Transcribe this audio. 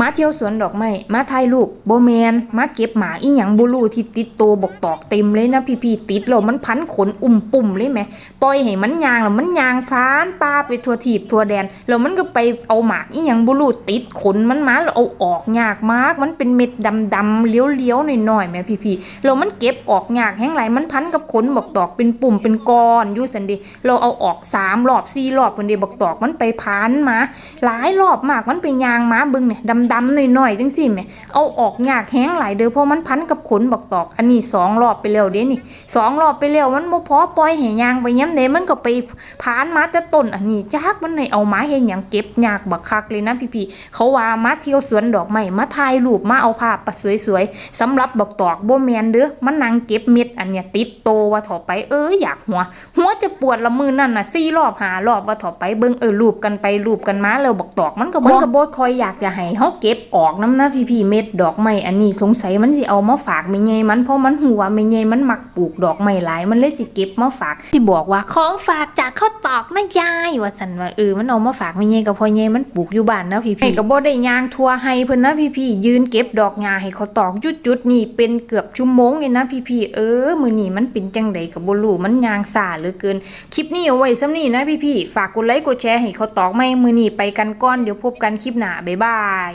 มาเที่ยวสวนดอกไม้มาถ่ายรูปโบแมนมาเก็บหมาอีหยังบูรูที่ติดโตวบอกตอกเต็มเลยนะพี่ๆติดแล้วมันพันขนอุ่มปุ่มเลยแหมปล่อยให้มันยางแล้วมันยางฟานปลาไปทั่วทีบทั่วแดนแล้วมันก็ไปเอาหมากอีหยังบูรูติดขนมันมาแล้วเอาออกยากมาก มันเป็นเม็ดดำๆเลี้ยวๆหน่อยๆแหมพี่ๆแล้วมันเก็บออกยากแห้งไรมันพันกับขนบอกตอกเป็นปุ่มเป็นก้อนยู่สันดีเราเอาออกสามรอบสี่รอบคนเดียวบอกตอกมันไปพันมาหลายรอบมากมันไปยางม้าบึงเนี่ยดำๆหน่อยๆจังสิแหม่เอาออกยากแห้งหลายเด้อเพราะมันพันกับขนบักตอก อันนี้สองรอบไปแล้วเด้นี่สองรอบไปแล้วมันบ่พอปล่อยให้ยางไปย้ำเด้มันก็ไปพานมาแต่ต้นอันนี้จักมันให้เอามาเฮ็ดหยังเก็บยากบักคักเลยนะพี่ๆเขาว่ามาเที่ยวสวนดอกไม้มาถ่ายรูปมาเอาภาพปะสวยๆสำหรับบักตอกบ่แมนเด้อมันนั่งเก็บเม็ดอันเนี้ยติดโตว่าถอไปเอออยากหัว หัวจะปวดละมือนั่นน่ะสี่รอบหารอบว่าถอไปเบิ่งเออรูปกันไปรูปกันมาแล้วบักตอกมันก็บ่มันก็บ่คอยอยากจะให้เฮาเก็บออกน้ำนะพี่ๆเม็ดดอกไม้อันนี้สงสัยมันสิเอามาฝากแม่ใหญ่มันเพราะมันหัวแม่ใหญ่มันมักปลูกดอกไม้หลายมันเลยสิเก็บมาฝากที่บอกว่าของฝากจากข้าวตอกนะยายว่าซั่นว่าเออมันเอามาฝากแม่ใหญ่กับพ่อใหญ่มันปลูกอยู่บ้านนะพี่ๆก็บ่ได้ย่างทั่วให้เพิ่นนะพี่ๆยืนเก็บดอกหญ้าให้เขาตอกจุดๆนี่เป็นเกือบชั่วโมงเลยนะพี่ๆเออมื้อนี้มันเป็นจังไดก็บ่รู้มันย่างซ่าเหลือเกินคลิปนี้เอาไว้ซ้ำนี่นะพี่ๆ ฝากกดไลค์กดแชร์ให้เขาตอกไม่มือนี่ไปกันก้อนเดี๋ยวพบกันคลิปหน้าบ๊ายบาย